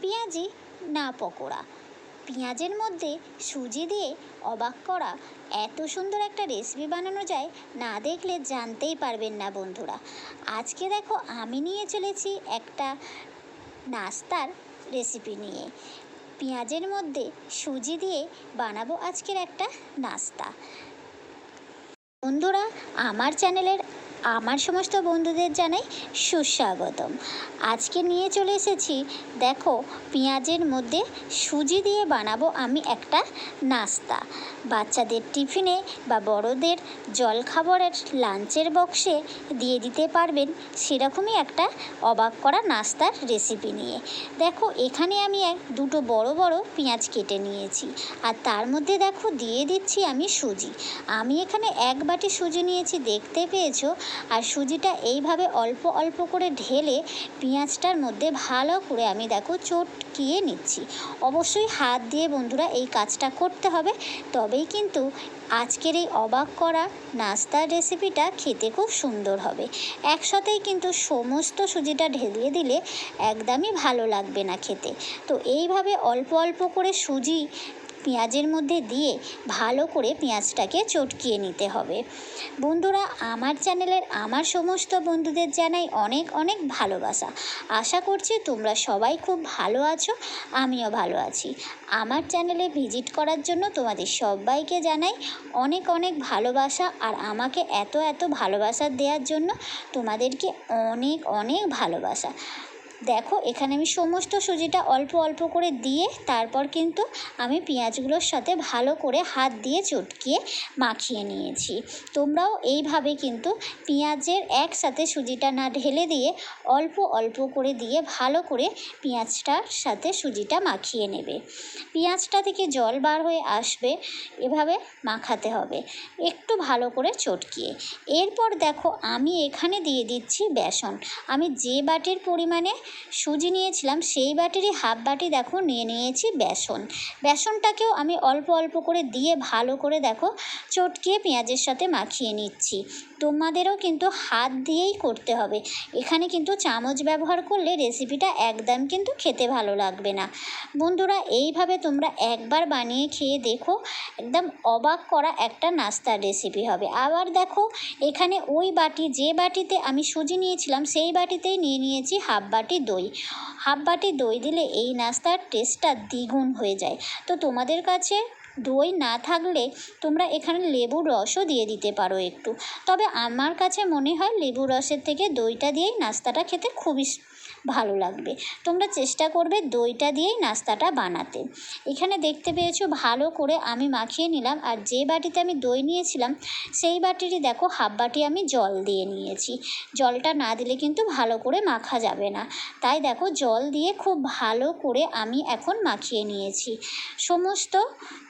পেঁয়াজি না পকোড়া। পেঁয়াজের মধ্যে সুজি দিয়ে অবাক করা এত সুন্দর একটা রেসিপি বানানো যায়, না দেখলে জানতেই পারবেন না বন্ধুরা। আজকে দেখো আমি নিয়ে চলেছি একটা নাস্তার রেসিপি নিয়ে। পেঁয়াজের মধ্যে সুজি দিয়ে বানাবো আজকের একটা নাস্তা। বন্ধুরা, আমার চ্যানেলের আমার সমস্ত বন্ধুদের জানাই সুস্বাগতম। আজকে নিয়ে চলে এসেছি, দেখো, পেঁয়াজের মধ্যে সুজি দিয়ে বানাবো আমি একটা নাস্তা। বাচ্চাদের টিফিনে বা বড়দের জলখাবারের লাঞ্চের বক্সে দিয়ে দিতে পারবেন সেরকমই একটা অবাক করা নাস্তার রেসিপি নিয়ে। দেখো, এখানে আমি এক, দুটো বড় বড় পেঁয়াজ কেটে নিয়েছি আর তার মধ্যে দেখো দিয়ে দিচ্ছি আমি সুজি। আমি এখানে এক বাটি সুজি নিয়েছি, দেখতে পেয়েছ? আর সুজিটা এইভাবে অল্প অল্প করে ঢেলে পেঁয়াজটার মধ্যে ভালো করে আমি দেখো চটকিয়ে নিচ্ছি। অবশ্যই হাত দিয়ে বন্ধুরা এই কাজটা করতে হবে, তবেই কিন্তু আজকের এই অবাক করা নাস্তার রেসিপিটা খেতে খুব সুন্দর হবে। একসাথেই কিন্তু সমস্ত সুজিটা ঢেলে দিলে একদমই ভালো লাগবে না খেতে। তো এইভাবে অল্প অল্প করে সুজি পেঁয়াজের মধ্যে দিয়ে ভালো করে পেঁয়াজটাকে চটকিয়ে নিতে হবে। বন্ধুরা, আমার চ্যানেলের আমার সমস্ত বন্ধুদের জানাই অনেক অনেক ভালোবাসা। আশা করছি তোমরা সবাই খুব ভালো আছো, আমিও ভালো আছি। আমার চ্যানেলে ভিজিট করার জন্য তোমাদের সবাইকে জানাই অনেক অনেক ভালোবাসা আর আমাকে এত এত ভালোবাসা দেওয়ার জন্য তোমাদেরকে অনেক অনেক ভালোবাসা। দেখো, এখানে আমি সমস্ত সুজিটা অল্প অল্প করে দিয়ে তারপর কিন্তু আমি পেঁয়াজগুলোর সাথে ভালো করে হাত দিয়ে চটকিয়ে মাখিয়ে নিয়েছি। তোমরাও এইভাবে কিন্তু পেঁয়াজের একসাথে সুজিটা না ঢেলে দিয়ে অল্প অল্প করে দিয়ে ভালো করে পেঁয়াজটার সাথে সুজিটা মাখিয়ে নেবে। পেঁয়াজটা থেকে জল বার হয়ে আসবে, এভাবে মাখাতে হবে। একটু ভালো করে চটকিয়ে। এরপর দেখো, আমি এখানে দিয়ে দিচ্ছি বেসন। আমি যে বাটির পরিমাণে সুজি নিয়েছিলাম, সেই বাটিরই হাফ বাটি দেখো নিয়ে নিয়েছি বেসন। বেসনটাকেও আমি অল্প অল্প করে দিয়ে ভালো করে দেখো চটকিয়ে পেঁয়াজের সাথে মাখিয়ে নিচ্ছি। তোমাদেরও কিন্তু হাত দিয়েই করতে হবে। এখানে কিন্তু চামচ ব্যবহার করলে রেসিপিটা একদম কিন্তু খেতে ভালো লাগবে না। বন্ধুরা, এইভাবে তোমরা একবার বানিয়ে খেয়ে দেখো, একদম অবাক করা একটা নাস্তার রেসিপি হবে। আবার দেখো, এখানে ওই বাটি, যে বাটিতে আমি সুজি নিয়েছিলাম, সেই বাটিতেই নিয়ে নিয়েছি হাফ বাটি দই। হাফ বাটি দই দিলে এই নাস্তার টেস্টটা দ্বিগুণ হয়ে যায়। তো তোমাদের কাছে দই না থাকলে তোমরা এখানে লেবুর রসও দিয়ে দিতে পারো একটু। তবে আমার কাছে মনে হয় লেবু রসের থেকে দইটা দিয়েই নাস্তাটা খেতে খুবই ভালো লাগবে। তোমরা চেষ্টা করবে দইটা দিয়েই নাস্তাটা বানাতে। এখানে দেখতে পেয়েছ ভালো করে আমি মাখিয়ে নিলাম আর যে বাটিতে আমি দই নিয়েছিলাম, সেই বাটিরই দেখো হাফ বাটি আমি জল দিয়ে নিয়েছি। জলটা না দিলে কিন্তু ভালো করে মাখা যাবে না। তাই দেখো জল দিয়ে খুব ভালো করে আমি এখন মাখিয়ে নিয়েছি। সমস্ত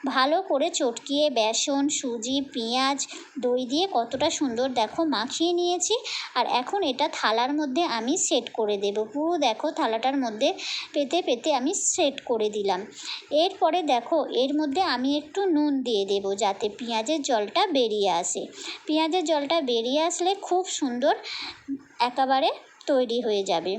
ভালো করে চটকিয়ে বেসন, সুজি, পেঁয়াজ, দই দিয়ে কতটা সুন্দর দেখো মাখিয়ে নিয়েছি। আর এখন এটা থালার মধ্যে আমি সেট করে দেবো পুরো দেখো থালাটার মধ্যে পেতে পেতে আমি সেট করে দিলাম। এরপরে দেখো, এর মধ্যে আমি একটু নুন দিয়ে দেব যাতে পেঁয়াজের জলটা বেরিয়ে আসে। পেঁয়াজের জলটা বেরিয়ে আসলে খুব সুন্দর একেবারে তৈরি হয়ে যাবে।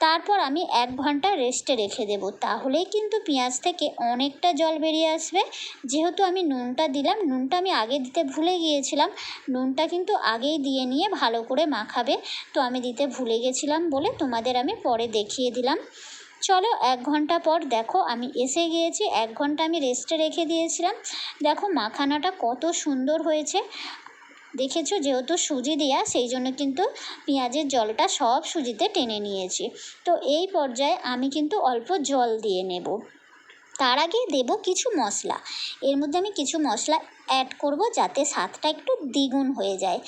তারপর আমি এক ঘণ্টা রেস্টে রেখে দেব। তাহলেই কিন্তু পেঁয়াজ থেকে অনেকটা জল বেরিয়ে আসবে। যেহেতু আমি নুনটা দিলাম, নুনটা আমি আগে দিতে ভুলে গিয়েছিলাম। নুনটা কিন্তু আগেই দিয়ে নিয়ে ভালো করে মাখাবে। তো আমি দিতে ভুলে গেছিলাম বলে তোমাদের আমি পরে দেখিয়ে দিলাম। চলো এক ঘণ্টা পর দেখো আমি এসে গিয়েছি। এক ঘণ্টা আমি রেস্টে রেখে দিয়েছিলাম। দেখো মাখানাটা কত সুন্দর হয়েছে। দেখেছ? যেহেতু সুজি দেওয়া সেই জন্য কিন্তু পেঁয়াজের জলটা সব সুজিতে টেনে নিয়েছি। তো এই পর্যায়ে আমি কিন্তু অল্প জল দিয়ে নেব। তার আগে দেব কিছু মশলা। এর মধ্যে আমি কিছু মশলা অ্যাড করব যাতে স্বাদটা একটু দ্বিগুণ হয়ে যায়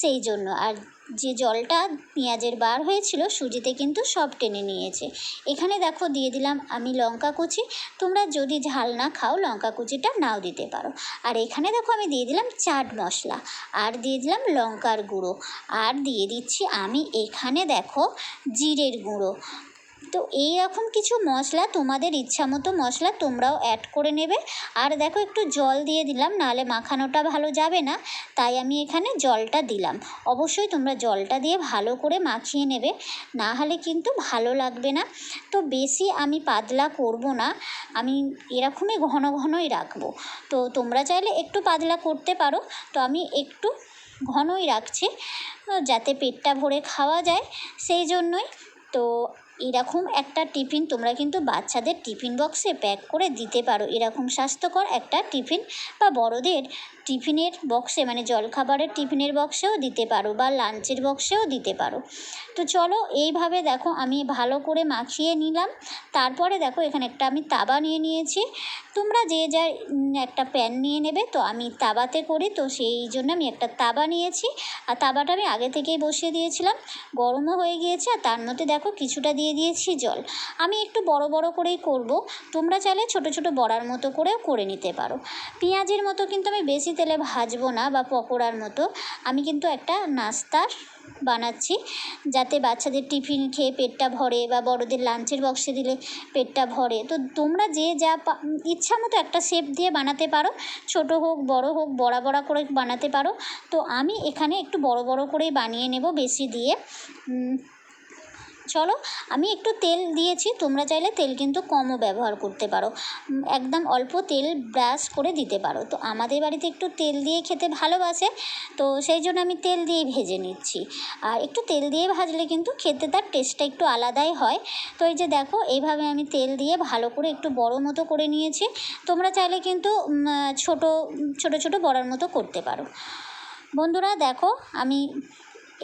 সেই জন্য। আর যে জলটা পেঁয়াজের বার হয়েছিল সুজিতে কিন্তু সব টেনে নিয়েছে। এখানে দেখো দিয়ে দিলাম আমি লঙ্কা কুচি। তোমরা যদি ঝাল না খাও লঙ্কা কুচিটা নাও দিতে পারো। আর এখানে দেখো আমি দিয়ে দিলাম চাট মশলা। আর দিয়ে দিলাম লঙ্কার গুঁড়ো। আর দিয়ে দিচ্ছি আমি এখানে দেখো জিরের গুঁড়ো। তো এই রকম কিছু মশলা তোমাদের ইচ্ছা মতো মশলা তোমরাও অ্যাড করে নেবে। আর দেখো একটু জল দিয়ে দিলাম, নাহলে মাখানোটা ভালো যাবে না, তাই আমি এখানে জলটা দিলাম। অবশ্যই তোমরা জলটা দিয়ে ভালো করে মাখিয়ে নেবে, না হলে কিন্তু ভালো লাগবে না। তো বেশি আমি পাতলা করব না, আমি এরকমই ঘন ঘনই রাখব। তো তোমরা চাইলে একটু পাতলা করতে পারো, তো আমি একটু ঘনই রাখছি, যাতে পেটটা ভরে খাওয়া যায়, সেই জন্যই। তো এরকম একটা টিফিন তোমরা কিন্তু বাচ্চাদের টিফিন বক্সে প্যাক করে দিতে পারো। এরকম স্বাস্থ্যকর একটা টিফিন বা বড়দের টিফিনের বক্সে মানে জলখাবারের টিফিনের বক্সেও দিতে পারো বা লাঞ্চের বক্সেও দিতে পারো। তো চলো এইভাবে দেখো আমি ভালো করে মাখিয়ে নিলাম। তারপরে দেখো এখানে একটা আমি তাবা নিয়ে নিয়েছি। তোমরা যে যা উম, একটা প্যান নিয়ে নেবে তো আমি তাবাতে করি। তো সেই জন্য আমি একটা তাবা নিয়েছি। আর তাবাটা আমি আগে থেকেই বসিয়ে দিয়েছিলাম। গরমও হয়ে গিয়েছে আর তার মধ্যে দেখো কিছুটা দিয়ে দিয়েছি জল। আমি একটু বড় বড় করেই করব। তোমরা চাইলে ছোট ছোট বড়ার মতো করেও করে নিতে পারো। পেঁয়াজের মতো কিন্তু আমি বেশি তেলে ভাজবো না বা পকোড়ার মতো। আমি কিন্তু একটা নাস্তার বানাচ্ছি যাতে বাচ্চাদের টিফিন খেয়ে পেটটা ভরে বা বড়দের লাঞ্চের বক্সে দিলে পেটটা ভরে। তো তোমরা যে যা ইচ্ছা মতো একটা শেপ দিয়ে বানাতে পারো। ছোট হোক, বড় হোক, বড়া বড়া করে বানাতে পারো। তো আমি এখানে একটু বড় বড় করেই বানিয়ে নেব বেশি দিয়ে। চলো, আমি একটু তেল দিয়েছি, তোমরা চাইলে তেল কিন্তু কমও ব্যবহার করতে পারো। একদম অল্প তেল ব্রাশ করে দিতে পারো। তো আমাদের বাড়িতে একটু তেল দিয়ে খেতে ভালোবাসে, তো সেই জন্য আমি তেল দিয়েই ভেজে নিচ্ছি। আর একটু তেল দিয়ে ভাজলে কিন্তু খেতে তার টেস্টটা একটু আলাদাই হয়। তো এই যে দেখো, এইভাবে আমি তেল দিয়ে ভালো করে একটু বড় মতো করে নিয়েছি। তোমরা চাইলে কিন্তু ছোট ছোট ছোট বড়ার মতো করতে পারো। বন্ধুরা দেখো, আমি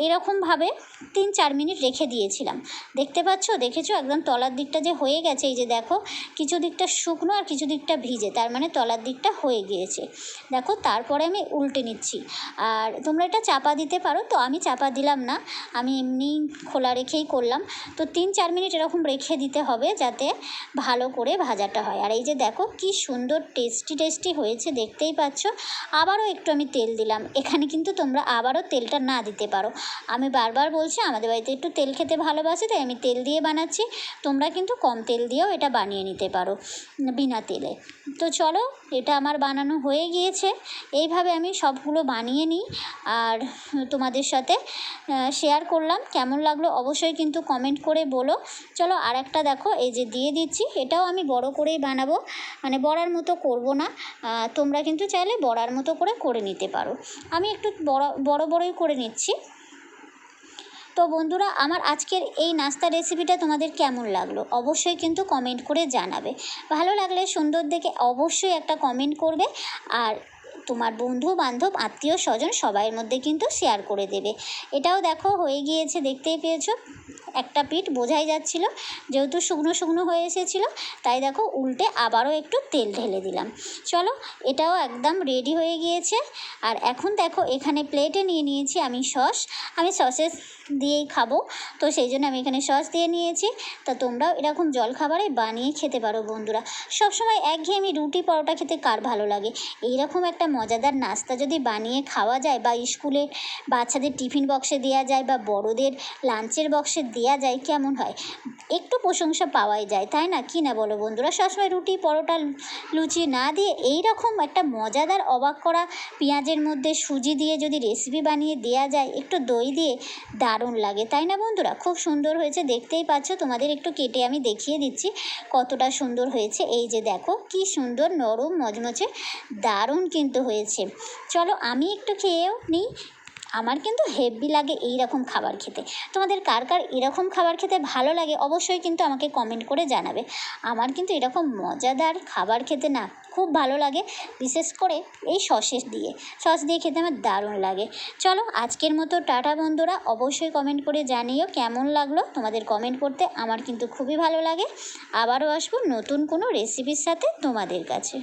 এরকমভাবে তিন চার মিনিট রেখে দিয়েছিলাম। দেখতে পাচ্ছ? দেখেছ? একদম তলার দিকটা যে হয়ে গেছে, এই যে দেখো, কিছু দিকটা শুকনো আর কিছু দিকটা ভিজে, তার মানে তলার দিকটা হয়ে গিয়েছে। দেখো, তারপরে আমি উল্টে নিচ্ছি। আর তোমরা এটা চাপা দিতে পারো, তো আমি চাপা দিলাম না, আমি এমনি খোলা রেখেই করলাম। তো তিন চার মিনিট এরকম রেখে দিতে হবে, যাতে ভালো করে ভাজাটা হয়। আর এই যে দেখো, কি সুন্দর টেস্টি টেস্টি হয়েছে, দেখতেই পাচ্ছ? আবারও একটু আমি তেল দিলাম। এখানে কিন্তু তোমরা আবারও তেলটা না দিতে পারো। আমি বারবার বলছি আমাদের বাড়িতে একটু তেল খেতে ভালোবাসে, তাই আমি তেল দিয়ে বানাচ্ছি। তোমরা কিন্তু কম তেল দিয়েও এটা বানিয়ে নিতে পারো, বিনা তেলে। তো চলো, এটা আমার বানানো হয়ে গিয়েছে। এইভাবে আমি সবগুলো বানিয়ে নিই। আর তোমাদের সাথে শেয়ার করলাম। কেমন লাগল অবশ্যই কিন্তু কমেন্ট করে বলো। চলো আর একটা দেখো, এই যে দিয়ে দিচ্ছি। এটাও আমি বড় করেই বানাবো। মানে বড়ার মতো করব না। তোমরা কিন্তু চাইলে বড়ার মতো করে করে নিতে পারো। আমি একটু বড় বড় বড়ই করে নিচ্ছি। তো বন্ধুরা, আমার আজকের এই নাস্তা রেসিপিটা তোমাদের কেমন লাগল? অবশ্যই কিন্তু কমেন্ট করে জানাবে। ভালো লাগলে সুন্দর দেখে অবশ্যই একটা কমেন্ট করবে আর তোমার বন্ধু বান্ধব আত্মীয় স্বজন সবাইয়ের মধ্যে কিন্তু শেয়ার করে দেবে। এটাও দেখো, হয়ে গিয়েছে, দেখতেই পেয়েছ। একটা পিঠ বোঝাই যাচ্ছিল, যেহেতু শুকনো শুকনো হয়ে এসেছিল, তাই দেখো উল্টে আবারও একটু তেল ঢেলে দিলাম। চলো, এটাও একদম রেডি হয়ে গিয়েছে। আর এখন দেখো, এখানে প্লেটে নিয়ে নিয়েছি আমি সস। আমি সসেস দিয়েই খাব, তো সেই জন্য আমি এখানে সস দিয়ে নিয়েছি। তা তোমরাও এরকম জলখাবারে বানিয়ে খেতে পারো বন্ধুরা। সবসময় একঘেয়েমি রুটি পরোটা খেতে কার ভালো লাগে? এইরকম একটা মজাদার নাস্তা যদি বানিয়ে খাওয়া যায় বা স্কুলে বাচ্চাদের টিফিন বক্সে দেওয়া যায় বা বড়দের লাঞ্চের বক্সে দেওয়া যায়, কেমন হয়? একটু প্রশংসা পাওয়াই যায়, তাই না? কি না বলো বন্ধুরা? সবসময় রুটি, পরোটা, লুচি না দিয়ে এই রকম একটা মজাদার অবাক করা পেঁয়াজের মধ্যে সুজি দিয়ে যদি রেসিপি বানিয়ে দেওয়া যায়, একটু দই দিয়ে, দারুণ লাগে, তাই না বন্ধুরা? খুব সুন্দর হয়েছে, দেখতেই পাচ্ছ, তোমাদের একটু কেটে আমি দেখিয়ে দিচ্ছি কতটা সুন্দর হয়েছে। এই যে দেখো, কি সুন্দর নরম মচমচে দারুণ কিন্তু হয়েছে। চলো আমি একটু খেয়েও নিই আমার কিন্তু হেভি লাগে এই রকম খাবার খেতে। তোমাদের কার কার এরকম খাবার খেতে ভালো লাগে অবশ্যই কিন্তু আমাকে কমেন্ট করে জানাবে। আমার কিন্তু এরকম মজাদার খাবার খেতে না খুব ভালো লাগে, বিশেষ করে এই সসেস দিয়ে। সস দিয়ে খেতে আমার দারুণ লাগে। চলো আজকের মতো টাটা বন্ধুরা, অবশ্যই কমেন্ট করে জানিও কেমন লাগল। তোমাদের কমেন্ট করতে আমার কিন্তু খুবই ভালো লাগে। আবারও আসব নতুন কোনো রেসিপির সাথে তোমাদের কাছে।